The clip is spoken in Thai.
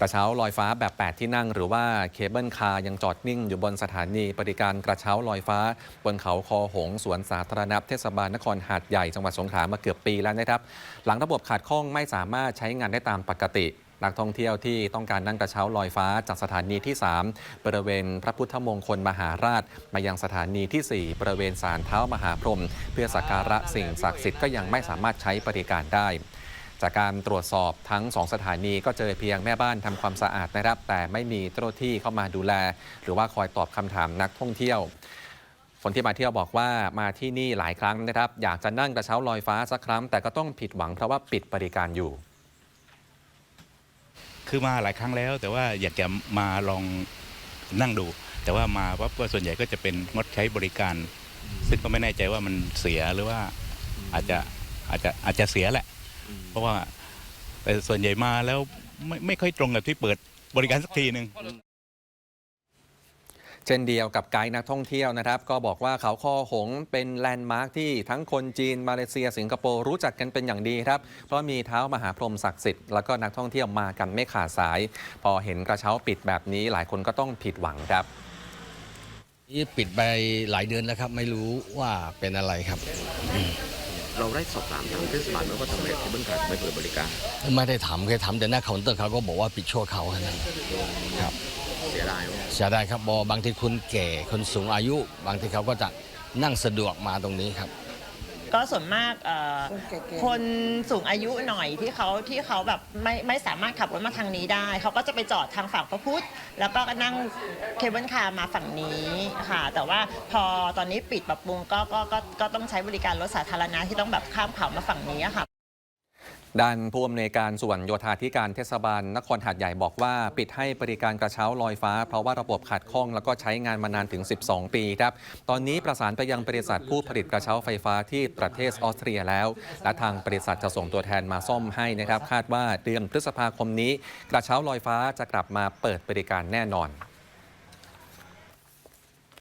กระเช้าลอยฟ้าแบบ 8 ที่นั่ง หรือว่าเคเบิลคาร์ยังจอดนิ่งอยู่บนสถานีบริการกระเช้าลอยฟ้า บนเขาคอหงสวนสาธารณะเทศบาลนครหาดใหญ่จังหวัดสงขลามาเกือบปีแล้วนะครับ หลังระบบขาดข้องไม่สามารถใช้งานได้ตามปกตินักท่องเที่ยวที่ต้องการนั่งกระเช้าลอยฟ้าจากสถานีที่ 3 บริเวณพระพุทธมงคลมหาราช มายังสถานีทีสี่4 บริเวณศาลเท้ามหาพรหมเพื่อสักการะสิ่งศักดิ์สิทธิ์ก็ยังไม่สามารถใช้บริการได้ จากการตรวจสอบทั้ง 2 สถานีก็เจอเพียงแม่บ้านทำความสะอาดนะครับ แต่ไม่มีเจ้าหน้าที่เข้ามาดูแล หรือว่าคอยตอบคำถามนักท่องเที่ยว คนที่มาเที่ยวบอกว่ามาที่นี่หลายครั้งนะครับ อยากจะนั่งกระเช้าลอยฟ้าสักครั้ง แต่ก็ต้องผิดหวังเพราะว่าปิดบริการอยู่ คือมาหลายครั้งแล้ว แต่ว่าอยากจะมาลองนั่งดู แต่ว่ามาปั๊บก็ส่วนใหญ่ก็จะเป็นงดใช้บริการ ซึ่งก็ไม่แน่ใจว่ามันเสียหรือว่าอาจจะอาจจะอาจจะเสียแหละ เพราะว่าแต่ส่วนใหญ่มาแล้วไม่ไม่ค่อยตรงกับที่เปิดบริการสักทีหนึ่ง เช่นเดียวกับไกด์นักท่องเที่ยวนะครับ ก็บอกว่าเขาคอหงเป็นแลนด์มาร์คที่ทั้งคนจีนมาเลเซียสิงคโปร์รู้จักกันเป็นอย่างดีครับเพราะมีเท้ามหาพรหมศักดิ์สิทธิ์แล้วก็นักท่องเที่ยวมากันไม่ขาดสาย พอเห็นกระเช้าปิดแบบนี้หลายคนก็ต้องผิดหวังครับนี่ปิดไปหลายเดือนแล้วครับ ไม่รู้ว่าเป็นอะไรครับ เราได้สอบถามทางเทศบาลไหมว่าทำไมเคเบิลคาร์ไม่เปิดบริการไม่ได้ถามเคยถามแต่หน้าเคาน์เตอร์เขาก็บอกว่าปิดชั่วคราวแค่นั้นครับเสียดายไหมเสียดายครับบอกบางทีคนแก่คนสูงอายุ บางทีเขาก็จะนั่งสะดวกมาตรงนี้ครับ ก็ส่วนมากเอ่อคนสูงอายุหน่อยที่เขาที่เขาแบบไม่ไม่สามารถขับรถมาทางนี้ได้ เขาก็จะไปจอดทางฝั่งพระพุทธ แล้วก็นั่งเคเบิลคาร์มาฝั่งนี้ค่ะ แต่ว่าพอตอนนี้ปิดปรับปรุงก็ก็ก็ก็ต้องใช้บริการรถสาธารณะที่ต้องแบบข้ามเขามาฝั่งนี้อะค่ะ ด้านผู้อำนวยการส่วนโยธาธิการเทศบาลนครหาดใหญ่บอกว่า ปิดให้บริการกระเช้าลอยฟ้า เพราะว่าระบบขาดข้องแล้วก็ใช้งานมานานถึง 12 ปีครับ ตอนนี้ประสานไปยังบริษัทผู้ผลิตกระเช้าไฟฟ้าที่ประเทศออสเตรียแล้ว และทางบริษัทจะส่งตัวแทนมาซ่อมให้นะครับ คาดว่าเดือนพฤษภาคมนี้ กระเช้าลอยฟ้าจะกลับมาเปิดบริการแน่นอน